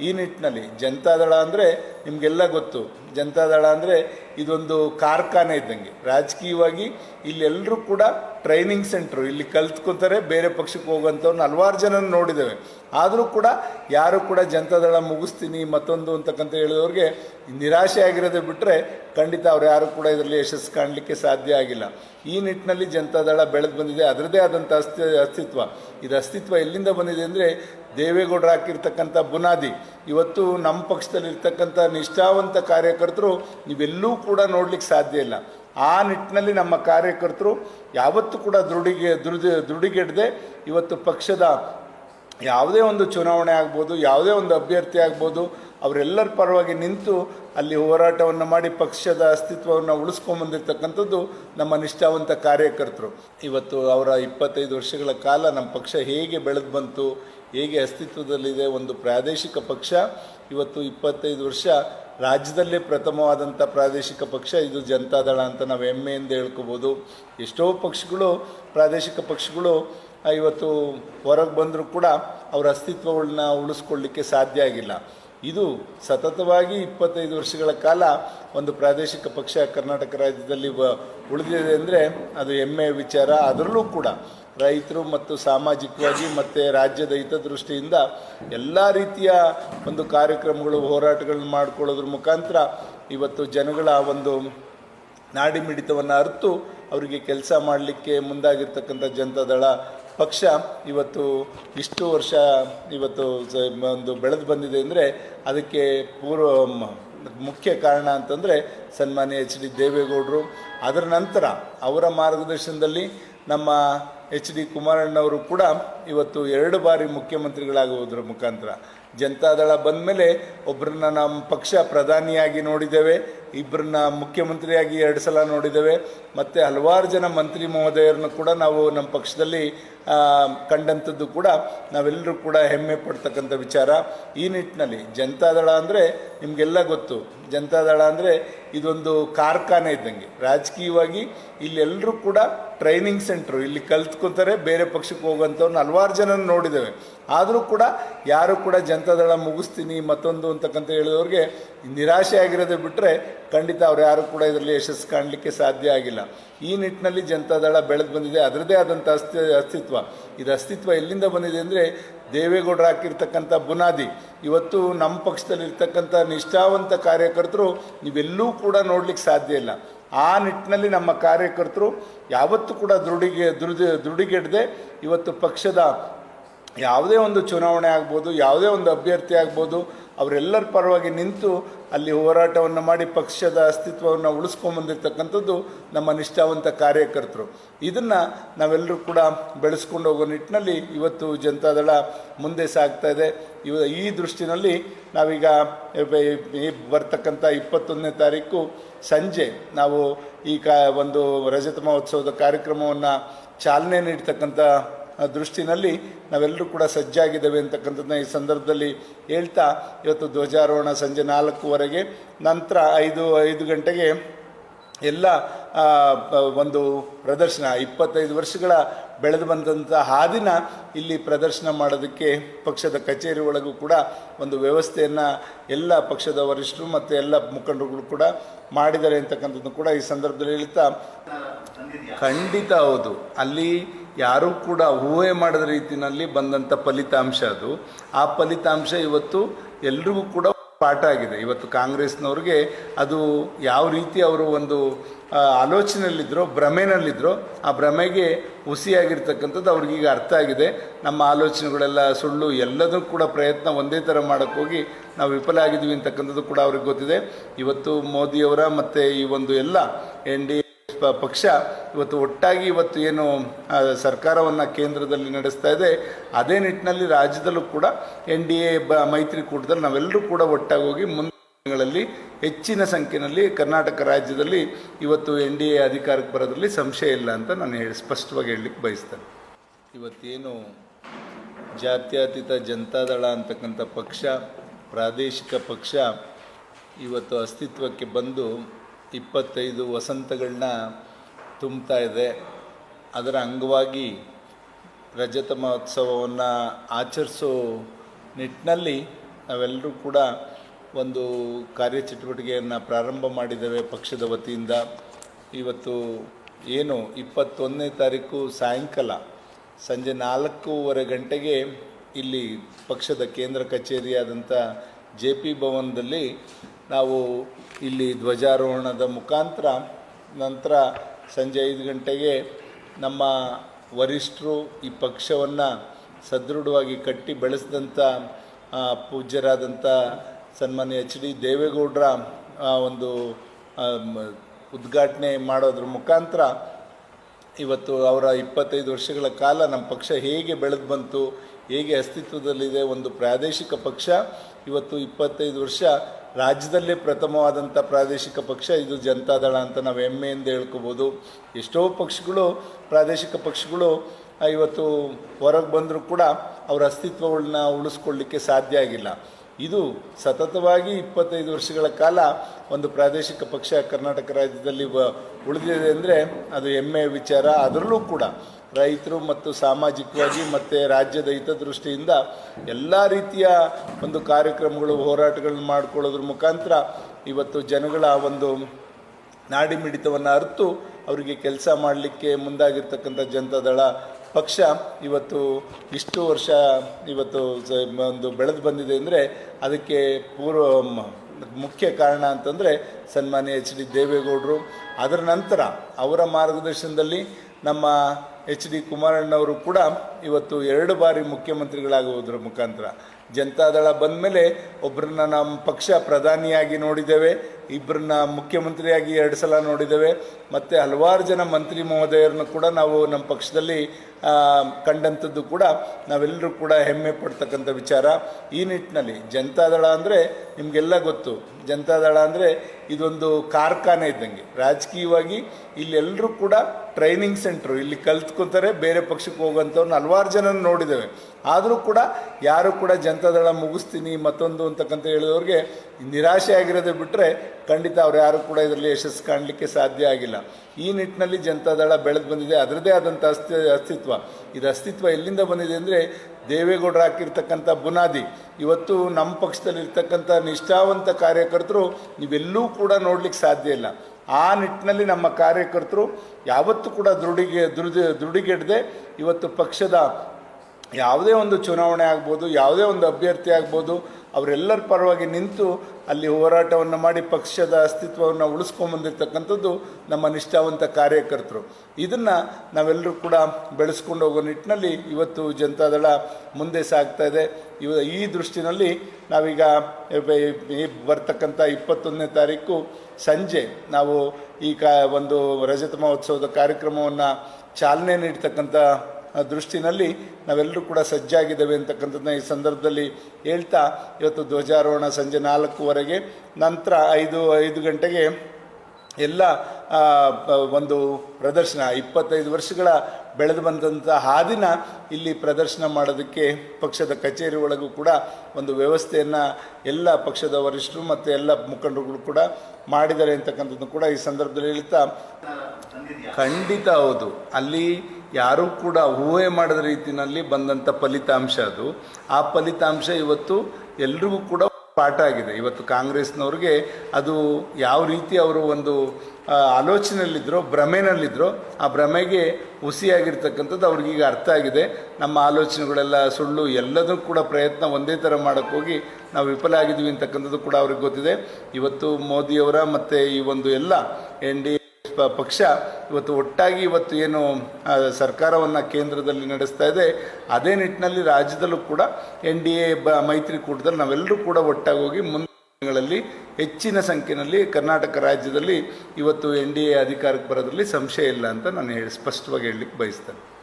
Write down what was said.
ಈ ನಿಟ್ಟಿನಲ್ಲಿ ಜನತಾದಳ ಅಂದರೆ ನಿಮಗೆಲ್ಲ ಗೊತ್ತು. ಜನತಾದಳ ಅಂದರೆ ಇದೊಂದು ಕಾರ್ಖಾನೆ ಇದ್ದಂಗೆ. ರಾಜಕೀಯವಾಗಿ ಇಲ್ಲೆಲ್ಲರೂ ಕೂಡ ಟ್ರೈನಿಂಗ್ ಸೆಂಟ್ರು ಇಲ್ಲಿ ಕಲ್ತ್ಕೊತಾರೆ ಬೇರೆ ಪಕ್ಷಕ್ಕೆ ಹೋಗುವಂಥವ್ರನ್ನ ಹಲವಾರು ಜನ ನೋಡಿದ್ದೇವೆ. ಆದರೂ ಕೂಡ ಯಾರು ಕೂಡ ಜನತಾದಳ ಮುಗಿಸ್ತೀನಿ, ಮತ್ತೊಂದು ಅಂತಕ್ಕಂಥ ಹೇಳಿದವ್ರಿಗೆ ನಿರಾಶೆ ಆಗಿರೋದೇ ಬಿಟ್ಟರೆ ಖಂಡಿತ ಅವ್ರು ಯಾರು ಕೂಡ ಇದರಲ್ಲಿ ಯಶಸ್ಸು ಕಾಣಲಿಕ್ಕೆ ಸಾಧ್ಯ ಆಗಿಲ್ಲ. ಈ ನಿಟ್ಟಿನಲ್ಲಿ ಜನತಾದಳ ಬೆಳೆದು ಬಂದಿದೆ. ಅದರದೇ ಆದಂಥ ಅಸ್ತಿ, ಅಸ್ತಿತ್ವ. ಇದು ಅಸ್ತಿತ್ವ ಎಲ್ಲಿಂದ ಬಂದಿದೆ ಅಂದರೆ ದೇವೇಗೌಡರು ಹಾಕಿರ್ತಕ್ಕಂಥ ಬುನಾದಿ. ಇವತ್ತು ನಮ್ಮ ಪಕ್ಷದಲ್ಲಿರ್ತಕ್ಕಂಥ ನಿಷ್ಠಾವಂತ ಕಾರ್ಯಕರ್ತರು ನೀವೆಲ್ಲೂ ಕೂಡ ನೋಡ್ಲಿಕ್ಕೆ ಸಾಧ್ಯ ಇಲ್ಲ. ಆ ನಿಟ್ಟಿನಲ್ಲಿ ನಮ್ಮ ಕಾರ್ಯಕರ್ತರು ಯಾವತ್ತೂ ಕೂಡ ದೃಢಿಗೆ ದೃಢ ದೃಢಿಗೆಡದೆ ಇವತ್ತು ಪಕ್ಷದ ಯಾವುದೇ ಒಂದು ಚುನಾವಣೆ ಆಗ್ಬೋದು, ಯಾವುದೇ ಒಂದು ಅಭ್ಯರ್ಥಿ ಆಗ್ಬೋದು, ಅವರೆಲ್ಲರ ಪರವಾಗಿ ನಿಂತು ಅಲ್ಲಿ ಹೋರಾಟವನ್ನು ಮಾಡಿ ಪಕ್ಷದ ಅಸ್ತಿತ್ವವನ್ನು ಉಳಿಸ್ಕೊಂಬಂದಿರ್ತಕ್ಕಂಥದ್ದು ನಮ್ಮ ನಿಷ್ಠಾವಂತ ಕಾರ್ಯಕರ್ತರು. ಇವತ್ತು ಅವರ ಇಪ್ಪತ್ತೈದು ವರ್ಷಗಳ ಕಾಲ ನಮ್ಮ ಪಕ್ಷ ಹೇಗೆ ಬೆಳೆದು ಬಂತು, ಹೇಗೆ ಅಸ್ತಿತ್ವದಲ್ಲಿದೆ ಒಂದು ಪ್ರಾದೇಶಿಕ ಪಕ್ಷ, ಇವತ್ತು ಇಪ್ಪತ್ತೈದು ವರ್ಷ ರಾಜ್ಯದಲ್ಲೇ ಪ್ರಥಮವಾದಂಥ ಪ್ರಾದೇಶಿಕ ಪಕ್ಷ, ಇದು ಜನತಾದಳ ಅಂತ ನಾವು ಹೆಮ್ಮೆಯಿಂದ ಹೇಳ್ಕೋಬೋದು. ಎಷ್ಟೋ ಪಕ್ಷಗಳು, ಪ್ರಾದೇಶಿಕ ಪಕ್ಷಗಳು ಇವತ್ತು ಹೊರಗೆ ಬಂದರೂ ಕೂಡ ಅವರ ಅಸ್ತಿತ್ವಗಳನ್ನ ಉಳಿಸ್ಕೊಳ್ಳಿಕ್ಕೆ ಸಾಧ್ಯ ಆಗಿಲ್ಲ. ಇದು ಸತತವಾಗಿ ಇಪ್ಪತ್ತೈದು ವರ್ಷಗಳ ಕಾಲ ಒಂದು ಪ್ರಾದೇಶಿಕ ಪಕ್ಷ ಕರ್ನಾಟಕ ರಾಜ್ಯದಲ್ಲಿ ಉಳಿದಿದೆ ಅಂದರೆ ಅದು ಹೆಮ್ಮೆಯ ವಿಚಾರ ಅದರಲ್ಲೂ ಕೂಡ. ರೈತರು ಮತ್ತು ಸಾಮಾಜಿಕವಾಗಿ ಮತ್ತು ರಾಜ್ಯದ ಹಿತದೃಷ್ಟಿಯಿಂದ ಎಲ್ಲ ರೀತಿಯ ಒಂದು ಕಾರ್ಯಕ್ರಮಗಳು, ಹೋರಾಟಗಳನ್ನ ಮಾಡಿಕೊಳ್ಳೋದ್ರ ಮುಖಾಂತರ ಇವತ್ತು ಜನಗಳ ಒಂದು ನಾಡಿ ಮಿಡಿತವನ್ನು ಅರಿತು ಅವರಿಗೆ ಕೆಲಸ ಮಾಡಲಿಕ್ಕೆ ಮುಂದಾಗಿರ್ತಕ್ಕಂಥ ಜನತಾದಳ ಪಕ್ಷ ಇವತ್ತು ಇಷ್ಟು ವರ್ಷ ಇವತ್ತು ಒಂದು ಬೆಳೆದು ಬಂದಿದೆ ಅಂದರೆ ಅದಕ್ಕೆ ಪೂರ್ವ ಮುಖ್ಯ ಕಾರಣ ಅಂತಂದರೆ ಸನ್ಮಾನ್ಯ ಎಚ್ ಡಿ ದೇವೇಗೌಡರು. ಅದರ ನಂತರ ಅವರ ಮಾರ್ಗದರ್ಶನದಲ್ಲಿ ನಮ್ಮ ಎಚ್ ಡಿ ಕುಮಾರಣ್ಣವರು ಕೂಡ ಇವತ್ತು ಎರಡು ಬಾರಿ ಮುಖ್ಯಮಂತ್ರಿಗಳಾಗುವುದರ ಮುಖಾಂತರ ಜನತಾದಳ ಬಂದ ಮೇಲೆ ಒಬ್ಬರನ್ನ ನಮ್ಮ ಪಕ್ಷ ಪ್ರಧಾನಿಯಾಗಿ ನೋಡಿದ್ದೇವೆ ಇಬ್ಬರನ್ನ ಮುಖ್ಯಮಂತ್ರಿಯಾಗಿ ಎರಡು ಸಲ ನೋಡಿದ್ದೇವೆ, ಮತ್ತು ಹಲವಾರು ಜನ ಮಂತ್ರಿ ಮಹೋದಯರನ್ನು ಕೂಡ ನಾವು ನಮ್ಮ ಪಕ್ಷದಲ್ಲಿ ಕಂಡಂಥದ್ದು ಕೂಡ ನಾವೆಲ್ಲರೂ ಕೂಡ ಹೆಮ್ಮೆ ಪಡ್ತಕ್ಕಂಥ ವಿಚಾರ. ಈ ನಿಟ್ಟಿನಲ್ಲಿ ಜನತಾದಳ ಅಂದರೆ ನಿಮಗೆಲ್ಲ ಗೊತ್ತು. ಜನತಾದಳ ಅಂದರೆ ಇದೊಂದು ಕಾರ್ಖಾನೆ ಇದ್ದಂಗೆ. ರಾಜಕೀಯವಾಗಿ ಇಲ್ಲೆಲ್ಲರೂ ಕೂಡ ಟ್ರೈನಿಂಗ್ ಸೆಂಟ್ರು ಇಲ್ಲಿ ಕಲ್ತ್ಕೊತಾರೆ, ಬೇರೆ ಪಕ್ಷಕ್ಕೆ ಹೋಗುವಂಥವ್ರನ್ನ ಹಲವಾರು ಜನ ನೋಡಿದ್ದೇವೆ. ಆದರೂ ಕೂಡ ಯಾರು ಕೂಡ ಜನತಾದಳ ಮುಗಿಸ್ತೀನಿ, ಮತ್ತೊಂದು ಅಂತಕ್ಕಂಥ ಹೇಳಿದವ್ರಿಗೆ ನಿರಾಶೆ ಆಗಿರೋದೇ ಬಿಟ್ಟರೆ ಖಂಡಿತ ಅವ್ರು ಯಾರು ಕೂಡ ಇದರಲ್ಲಿ ಯಶಸ್ಸು ಕಾಣಲಿಕ್ಕೆ ಸಾಧ್ಯ ಆಗಿಲ್ಲ. ಈ ನಿಟ್ಟಿನಲ್ಲಿ ಜನತಾದಳ ಬೆಳೆದು ಬಂದಿದೆ. ಅದರದೇ ಆದಂಥ ಅಸ್ತಿ, ಅಸ್ತಿತ್ವ. ಇದು ಅಸ್ತಿತ್ವ ಎಲ್ಲಿಂದ ಬಂದಿದೆ ಅಂದರೆ ದೇವೇಗೌಡರು ಹಾಕಿರ್ತಕ್ಕಂಥ ಬುನಾದಿ. ಇವತ್ತು ನಮ್ಮ ಪಕ್ಷದಲ್ಲಿರ್ತಕ್ಕಂಥ ನಿಷ್ಠಾವಂತ ಕಾರ್ಯಕರ್ತರು ನೀವೆಲ್ಲೂ ಕೂಡ ನೋಡಲಿಕ್ಕೆ ಸಾಧ್ಯ ಇಲ್ಲ. ಆ ನಿಟ್ಟಿನಲ್ಲಿ ನಮ್ಮ ಕಾರ್ಯಕರ್ತರು ಯಾವತ್ತೂ ಕೂಡ ದೃಢಿಗೆ ದೃಢ ದೃಢಿಗೆಡದೆ ಇವತ್ತು ಪಕ್ಷದ ಯಾವುದೇ ಒಂದು ಚುನಾವಣೆ ಆಗ್ಬೋದು, ಯಾವುದೇ ಒಂದು ಅಭ್ಯರ್ಥಿ ಆಗ್ಬೋದು, ಅವರೆಲ್ಲರ ಪರವಾಗಿ ನಿಂತು ಅಲ್ಲಿ ಹೋರಾಟವನ್ನು ಮಾಡಿ ಪಕ್ಷದ ಅಸ್ತಿತ್ವವನ್ನು ಉಳಿಸ್ಕೊಂಬಂದಿರ್ತಕ್ಕಂಥದ್ದು ನಮ್ಮ ನಿಷ್ಠಾವಂತ ಕಾರ್ಯಕರ್ತರು. ಇದನ್ನು ನಾವೆಲ್ಲರೂ ಕೂಡ ಬೆಳೆಸ್ಕೊಂಡು ಹೋಗೋ ನಿಟ್ಟಿನಲ್ಲಿ ಇವತ್ತು ಜನತಾದಳ ಮುಂದೆ ಸಾಗ್ತಾ ಇದೆ. ಇವ ಈ ದೃಷ್ಟಿನಲ್ಲಿ ನಾವೀಗ ಬರ್ತಕ್ಕಂಥ ಇಪ್ಪತ್ತೊಂದನೇ ತಾರೀಕು ಸಂಜೆ ನಾವು ಈ ಕಾ, ಒಂದು ರಜತ ಮಹೋತ್ಸವದ ಕಾರ್ಯಕ್ರಮವನ್ನು ಚಾಲನೆ ನೀಡ್ತಕ್ಕಂಥ ದೃಷ್ಟಿನಲ್ಲಿ ನಾವೆಲ್ಲರೂ ಕೂಡ ಸಜ್ಜಾಗಿದ್ದೇವೆ ಅಂತಕ್ಕಂಥದ್ದನ್ನ ಈ ಸಂದರ್ಭದಲ್ಲಿ ಹೇಳ್ತಾ ಇವತ್ತು ಧ್ವಜಾರೋಹಣ ಸಂಜೆ ನಾಲ್ಕೂವರೆಗೆ ನಂತರ ಐದು ಐದು ಗಂಟೆಗೆ ಎಲ್ಲ ಒಂದು ಪ್ರದರ್ಶನ ಇಪ್ಪತ್ತೈದು ವರ್ಷಗಳ ಬೆಳೆದು ಬಂದಂಥ ಹಾದಿನ ಇಲ್ಲಿ ಪ್ರದರ್ಶನ ಮಾಡೋದಕ್ಕೆ ಪಕ್ಷದ ಕಚೇರಿ ಒಳಗೂ ಕೂಡ ಒಂದು ವ್ಯವಸ್ಥೆಯನ್ನು ಎಲ್ಲ ಪಕ್ಷದ ವರಿಷ್ಠರು ಮತ್ತು ಎಲ್ಲ ಮುಖಂಡರುಗಳು ಕೂಡ ಮಾಡಿದ್ದಾರೆ ಅಂತಕ್ಕಂಥದ್ದು ಕೂಡ ಈ ಸಂದರ್ಭದಲ್ಲಿ ಹೇಳ್ತಾ. ಖಂಡಿತ ಹೌದು. ಅಲ್ಲಿ ಯಾರೂ ಕೂಡ ಊಹೆ ಮಾಡಿದ ರೀತಿಯಲ್ಲಿ ಬಂದಂಥ ಫಲಿತಾಂಶ ಅದು. ಆ ಫಲಿತಾಂಶ ಇವತ್ತು ಎಲ್ರಿಗೂ ಕೂಡ ಪಾಠ ಆಗಿದೆ. ಇವತ್ತು ಕಾಂಗ್ರೆಸ್ನವ್ರಿಗೆ ಅದು ಯಾವ ರೀತಿ ಅವರು ಒಂದು ಆಲೋಚನೆಯಲ್ಲಿದ್ದರೋ ಭ್ರಮೆನಲ್ಲಿದ್ದರೋ ಆ ಭ್ರಮೆಗೆ ಹುಸಿಯಾಗಿರ್ತಕ್ಕಂಥದ್ದು ಅವ್ರಿಗೀಗ ಅರ್ಥ ಆಗಿದೆ. ನಮ್ಮ ಆಲೋಚನೆಗಳೆಲ್ಲ ಸುಳ್ಳು, ಎಲ್ಲದೂ ಕೂಡ ಪ್ರಯತ್ನ ಒಂದೇ ಥರ ಮಾಡೋಕ್ಕೆ ಹೋಗಿ ನಾವು ವಿಫಲ ಆಗಿದ್ದೀವಿ ಅಂತಕ್ಕಂಥದ್ದು ಕೂಡ ಅವ್ರಿಗೆ ಗೊತ್ತಿದೆ. ಇವತ್ತು ಮೋದಿಯವರ ಮತ್ತು ಈ ಒಂದು ಎಲ್ಲ ಎನ್ ಡಿ ಪಕ್ಷ ಇವತ್ತು ಒಟ್ಟಾಗಿ ಇವತ್ತು ಏನು ಸರ್ಕಾರವನ್ನು ಕೇಂದ್ರದಲ್ಲಿ ನಡೆಸ್ತಾ ಇದೆ. ಅದೇ ನಿಟ್ಟಿನಲ್ಲಿ ರಾಜ್ಯದಲ್ಲೂ ಕೂಡ ಎನ್ ಡಿ ಎ ಬ, ಮೈತ್ರಿಕೂಟದಲ್ಲಿ ನಾವೆಲ್ಲರೂ ಕೂಡ ಒಟ್ಟಾಗಿ ಹೋಗಿ ದಿನಗಳಲ್ಲಿ ಹೆಚ್ಚಿನ ಸಂಖ್ಯೆಯಲ್ಲಿ ಕರ್ನಾಟಕ ರಾಜ್ಯದಲ್ಲಿ ಇವತ್ತು ಎನ್ ಡಿ ಎ ಅಧಿಕಾರಕ್ಕೆ ಬರೋದ್ರಲ್ಲಿ ಸಂಶಯ ಇಲ್ಲ ಅಂತ ನಾನು ಹೇಳಿ, ಸ್ಪಷ್ಟವಾಗಿ ಹೇಳಲಿಕ್ಕೆ ಬಯಸ್ತೇನೆ. ಇವತ್ತೇನು ಜಾತ್ಯತೀತ ಜನತಾದಳ ಅಂತಕ್ಕಂಥ ಪಕ್ಷ, ಪ್ರಾದೇಶಿಕ ಪಕ್ಷ ಇವತ್ತು ಅಸ್ತಿತ್ವಕ್ಕೆ ಬಂದು ಇಪ್ಪತ್ತೈದು ವಸಂತಗಳನ್ನ ತುಂಬ್ತಾ ಇದೆ. ಅದರ ಅಂಗವಾಗಿ ರಜತ ಮಹೋತ್ಸವವನ್ನು ಆಚರಿಸೋ ನಿಟ್ಟಿನಲ್ಲಿ ನಾವೆಲ್ಲರೂ ಕೂಡ ಒಂದು ಕಾರ್ಯಚಟುವಟಿಕೆಯನ್ನು ಪ್ರಾರಂಭ ಮಾಡಿದ್ದೇವೆ ಪಕ್ಷದ ವತಿಯಿಂದ. ಇವತ್ತು ಏನು ಇಪ್ಪತ್ತೊಂದನೇ ತಾರೀಕು ಸಾಯಂಕಾಲ ಸಂಜೆ ನಾಲ್ಕೂವರೆ ಗಂಟೆಗೆ ಇಲ್ಲಿ ಪಕ್ಷದ ಕೇಂದ್ರ ಕಚೇರಿಯಾದಂಥ ಜೆ ಪಿ ಭವನದಲ್ಲಿ ನಾವು ಇಲ್ಲಿ ಧ್ವಜಾರೋಹಣದ ಮುಖಾಂತರ ನಂತರ ಸಂಜೆ ಐದು ಗಂಟೆಗೆ ನಮ್ಮ ವರಿಷ್ಠರು ಈ ಪಕ್ಷವನ್ನು ಸದೃಢವಾಗಿ ಕಟ್ಟಿ ಬೆಳೆಸಿದಂಥ ಪೂಜ್ಯರಾದಂಥ ಸನ್ಮಾನ್ಯ ಎಚ್ ಡಿ ದೇವೇಗೌಡರ ಒಂದು ಉದ್ಘಾಟನೆ ಮಾಡೋದ್ರ ಮುಖಾಂತರ ಇವತ್ತು ಅವರ ಇಪ್ಪತ್ತೈದು ವರ್ಷಗಳ ಕಾಲ ನಮ್ಮ ಪಕ್ಷ ಹೇಗೆ ಬೆಳೆದು ಬಂತು, ಹೇಗೆ ಅಸ್ತಿತ್ವದಲ್ಲಿದೆ ಒಂದು ಪ್ರಾದೇಶಿಕ ಪಕ್ಷ. ಇವತ್ತು ಇಪ್ಪತ್ತೈದು ವರ್ಷ ರಾಜ್ಯದಲ್ಲೇ ಪ್ರಥಮವಾದಂಥ ಪ್ರಾದೇಶಿಕ ಪಕ್ಷ ಇದು ಜನತಾದಳ ಅಂತ ನಾವು ಹೆಮ್ಮೆಯಿಂದ ಹೇಳ್ಕೋಬೋದು. ಎಷ್ಟೋ ಪಕ್ಷಗಳು, ಪ್ರಾದೇಶಿಕ ಪಕ್ಷಗಳು ಇವತ್ತು ಹೊರಗೆ ಬಂದರೂ ಕೂಡ ಅವರ ಅಸ್ತಿತ್ವಗಳನ್ನ ಉಳಿಸ್ಕೊಳ್ಳಿಕ್ಕೆ ಸಾಧ್ಯ ಆಗಿಲ್ಲ. ಇದು ಸತತವಾಗಿ ಇಪ್ಪತ್ತೈದು ವರ್ಷಗಳ ಕಾಲ ಒಂದು ಪ್ರಾದೇಶಿಕ ಪಕ್ಷ ಕರ್ನಾಟಕ ರಾಜ್ಯದಲ್ಲಿ ಉಳಿದಿದೆ ಅಂದರೆ ಅದು ಹೆಮ್ಮೆಯ ವಿಚಾರ. ಅದರಲ್ಲೂ ಕೂಡ ರೈತರು ಮತ್ತು ಸಾಮಾಜಿಕವಾಗಿ ಮತ್ತು ರಾಜ್ಯದ ಹಿತದೃಷ್ಟಿಯಿಂದ ಎಲ್ಲ ರೀತಿಯ ಒಂದು ಕಾರ್ಯಕ್ರಮಗಳು, ಹೋರಾಟಗಳನ್ನು ಮಾಡಿಕೊಳ್ಳೋದ್ರ ಮುಖಾಂತರ ಇವತ್ತು ಜನಗಳ ಒಂದು ನಾಡಿ ಮಿಡಿತವನ್ನು ಅರಿತು ಅವರಿಗೆ ಕೆಲಸ ಮಾಡಲಿಕ್ಕೆ ಮುಂದಾಗಿರ್ತಕ್ಕಂಥ ಜನತಾದಳ ಪಕ್ಷ ಇವತ್ತು ಇಷ್ಟು ವರ್ಷ ಇವತ್ತು ಒಂದು ಬೆಳೆದು ಬಂದಿದೆ ಅಂದರೆ ಅದಕ್ಕೆ ಪೂರ್ವ ಮುಖ್ಯ ಕಾರಣ ಅಂತಂದರೆ ಸನ್ಮಾನ್ಯ ಎಚ್ ಡಿ ದೇವೇಗೌಡರು. ಅದರ ನಂತರ ಅವರ ಮಾರ್ಗದರ್ಶನದಲ್ಲಿ ನಮ್ಮ ಎಚ್ ಡಿ ಕುಮಾರಣ್ಣವರು ಕೂಡ ಇವತ್ತು ಎರಡು ಬಾರಿ ಮುಖ್ಯಮಂತ್ರಿಗಳಾಗುವುದರ ಮುಖಾಂತರ ಜನತಾದಳ ಬಂದ ಮೇಲೆ ಒಬ್ಬರನ್ನ ನಮ್ಮ ಪಕ್ಷ ಪ್ರಧಾನಿಯಾಗಿ ನೋಡಿದ್ದೇವೆ ಇಬ್ಬರನ್ನ ಮುಖ್ಯಮಂತ್ರಿಯಾಗಿ ಎರಡು ಸಲ ನೋಡಿದ್ದೇವೆ, ಮತ್ತು ಹಲವಾರು ಜನ ಮಂತ್ರಿ ಮಹೋದಯರನ್ನು ಕೂಡ ನಾವು ನಮ್ಮ ಪಕ್ಷದಲ್ಲಿ ಕಂಡಂಥದ್ದು ಕೂಡ ನಾವೆಲ್ಲರೂ ಕೂಡ ಹೆಮ್ಮೆ ಪಡ್ತಕ್ಕಂಥ ವಿಚಾರ. ಈ ನಿಟ್ಟಿನಲ್ಲಿ ಜನತಾದಳ ಅಂದರೆ ನಿಮಗೆಲ್ಲ ಗೊತ್ತು. ಜನತಾದಳ ಅಂದರೆ ಇದೊಂದು ಕಾರ್ಖಾನೆ ಇದ್ದಂಗೆ. ರಾಜಕೀಯವಾಗಿ ಇಲ್ಲೆಲ್ಲರೂ ಕೂಡ ಟ್ರೈನಿಂಗ್ ಸೆಂಟ್ರು ಇಲ್ಲಿ ಕಲ್ತ್ಕೊತಾರೆ, ಬೇರೆ ಪಕ್ಷಕ್ಕೆ ಹೋಗುವಂಥವ್ರನ್ನ ಹಲವಾರು ಜನ ನೋಡಿದ್ದೇವೆ. ಆದರೂ ಕೂಡ ಯಾರು ಕೂಡ ಜನತಾದಳ ಮುಗಿಸ್ತೀನಿ, ಮತ್ತೊಂದು ಅಂತಕ್ಕಂಥ ಹೇಳಿದವ್ರಿಗೆ ನಿರಾಶೆ ಆಗಿರೋದೇ ಬಿಟ್ಟರೆ ಖಂಡಿತ ಅವ್ರು ಯಾರು ಕೂಡ ಇದರಲ್ಲಿ ಯಶಸ್ಸು ಕಾಣಲಿಕ್ಕೆ ಸಾಧ್ಯ ಆಗಿಲ್ಲ. ಈ ನಿಟ್ಟಿನಲ್ಲಿ ಜನತಾದಳ ಬೆಳೆದು ಬಂದಿದೆ. ಅದರದೇ ಆದಂಥ ಅಸ್ತಿ, ಅಸ್ತಿತ್ವ. ಇದು ಅಸ್ತಿತ್ವ ಎಲ್ಲಿಂದ ಬಂದಿದೆ ಅಂದರೆ ದೇವೇಗೌಡರು ಹಾಕಿರ್ತಕ್ಕಂಥ ಬುನಾದಿ. ಇವತ್ತು ನಮ್ಮ ಪಕ್ಷದಲ್ಲಿರ್ತಕ್ಕಂಥ ನಿಷ್ಠಾವಂತ ಕಾರ್ಯಕರ್ತರು ನೀವೆಲ್ಲೂ ಕೂಡ ನೋಡಲಿಕ್ಕೆ ಸಾಧ್ಯ ಇಲ್ಲ. ಆ ನಿಟ್ಟಿನಲ್ಲಿ ನಮ್ಮ ಕಾರ್ಯಕರ್ತರು ಯಾವತ್ತೂ ಕೂಡ ದೃಢಿಗೆ ದೃಢ ದೃಢಿಗೆಡದೆ ಇವತ್ತು ಪಕ್ಷದ ಯಾವುದೇ ಒಂದು ಚುನಾವಣೆ ಆಗ್ಬೋದು, ಯಾವುದೇ ಒಂದು ಅಭ್ಯರ್ಥಿ ಆಗ್ಬೋದು, ಅವರೆಲ್ಲರ ಪರವಾಗಿ ನಿಂತು ಅಲ್ಲಿ ಹೋರಾಟವನ್ನು ಮಾಡಿ ಪಕ್ಷದ ಅಸ್ತಿತ್ವವನ್ನು ಉಳಿಸ್ಕೊಂಬಂದಿರ್ತಕ್ಕಂಥದ್ದು ನಮ್ಮ ನಿಷ್ಠಾವಂತ ಕಾರ್ಯಕರ್ತರು. ಇದನ್ನು ನಾವೆಲ್ಲರೂ ಕೂಡ ಬೆಳೆಸ್ಕೊಂಡು ಹೋಗೋ ನಿಟ್ಟಿನಲ್ಲಿ ಇವತ್ತು ಜನತಾದಳ ಮುಂದೆ ಸಾಗ್ತಾ ಇದೆ. ಇವ ಈ ದೃಷ್ಟಿನಲ್ಲಿ ನಾವೀಗ ಬರ್ತಕ್ಕಂಥ ಇಪ್ಪತ್ತೊಂದನೇ ತಾರೀಕು ಸಂಜೆ ನಾವು ಈ ಕಾ ಒಂದು ರಜತ ಮಹೋತ್ಸವದ ಕಾರ್ಯಕ್ರಮವನ್ನು ಚಾಲನೆ ನೀಡ್ತಕ್ಕಂಥ ದೃಷ್ಟಿನಲ್ಲಿ ನಾವೆಲ್ಲರೂ ಕೂಡ ಸಜ್ಜಾಗಿದ್ದೇವೆ ಅಂತಕ್ಕಂಥದ್ದನ್ನ ಈ ಸಂದರ್ಭದಲ್ಲಿ ಹೇಳ್ತಾ ಇವತ್ತು ಧ್ವಜಾರೋಹಣ ಸಂಜೆ ನಾಲ್ಕೂವರೆಗೆ, ನಂತರ ಐದು ಐದು ಗಂಟೆಗೆ ಎಲ್ಲ ಒಂದು ಪ್ರದರ್ಶನ, ಇಪ್ಪತ್ತೈದು ವರ್ಷಗಳ ಬೆಳೆದು ಬಂದಂಥ ಹಾದಿನ ಇಲ್ಲಿ ಪ್ರದರ್ಶನ ಮಾಡೋದಕ್ಕೆ ಪಕ್ಷದ ಕಚೇರಿ ಒಳಗೂ ಕೂಡ ಒಂದು ವ್ಯವಸ್ಥೆಯನ್ನು ಎಲ್ಲ ಪಕ್ಷದ ವರಿಷ್ಠರು ಮತ್ತು ಎಲ್ಲ ಮುಖಂಡರುಗಳು ಕೂಡ ಮಾಡಿದ್ದಾರೆ ಅಂತಕ್ಕಂಥದ್ದು ಕೂಡ ಈ ಸಂದರ್ಭದಲ್ಲಿ ಹೇಳ್ತಾ. ಖಂಡಿತ ಹೌದು. ಅಲ್ಲಿ ಯಾರೂ ಕೂಡ ಊಹೆ ಮಾಡಿದ ರೀತಿಯಲ್ಲಿ ಬಂದಂಥ ಫಲಿತಾಂಶ ಅದು. ಆ ಫಲಿತಾಂಶ ಇವತ್ತು ಎಲ್ರಿಗೂ ಕೂಡ ಪಾಠ ಆಗಿದೆ. ಇವತ್ತು ಕಾಂಗ್ರೆಸ್ನವ್ರಿಗೆ ಅದು ಯಾವ ರೀತಿ ಅವರು ಒಂದು ಆಲೋಚನೆಯಲ್ಲಿದ್ದರೋ ಭ್ರಮೆನಲ್ಲಿದ್ದರೋ ಆ ಭ್ರಮೆಗೆ ಹುಸಿಯಾಗಿರ್ತಕ್ಕಂಥದ್ದು ಅವ್ರಿಗೀಗ ಅರ್ಥ ಆಗಿದೆ. ನಮ್ಮ ಆಲೋಚನೆಗಳೆಲ್ಲ ಸುಳ್ಳು ಎಲ್ಲದೂ ಕೂಡ ಪ್ರಯತ್ನ ಒಂದೇ ಥರ ಮಾಡೋಕ್ಕೋಗಿ ನಾವು ವಿಫಲ ಆಗಿದ್ವಿ ಅಂತಕ್ಕಂಥದ್ದು ಕೂಡ ಅವ್ರಿಗೆ ಗೊತ್ತಿದೆ. ಇವತ್ತು ಮೋದಿಯವರ ಮತ್ತು ಈ ಒಂದು ಎಲ್ಲ ಎನ್ ಡಿ ಪಕ್ಷ ಇವತ್ತು ಒಟ್ಟಾಗಿ ಇವತ್ತು ಏನು ಸರ್ಕಾರವನ್ನು ಕೇಂದ್ರದಲ್ಲಿ ನಡೆಸ್ತಾ ಇದೆ. ಅದೇ ನಿಟ್ಟಿನಲ್ಲಿ ರಾಜ್ಯದಲ್ಲೂ ಕೂಡ ಎನ್ ಡಿ ಎ ಬ ಮೈತ್ರಿಕೂಟದಲ್ಲಿ ನಾವೆಲ್ಲರೂ ಕೂಡ ಒಟ್ಟಾಗಿ ಹೋಗಿ ಮುಂದಿನಗಳಲ್ಲಿ ದಿನಗಳಲ್ಲಿ ಹೆಚ್ಚಿನ ಸಂಖ್ಯೆಯಲ್ಲಿ ಕರ್ನಾಟಕ ರಾಜ್ಯದಲ್ಲಿ ಇವತ್ತು ಎನ್ ಡಿ ಎ ಅಧಿಕಾರಕ್ಕೆ ಬರೋದ್ರಲ್ಲಿ ಸಂಶಯ ಇಲ್ಲ ಅಂತ ನಾನು ಹೇಳಿ, ಸ್ಪಷ್ಟವಾಗಿ ಹೇಳಲಿಕ್ಕೆ ಬಯಸ್ತೇನೆ.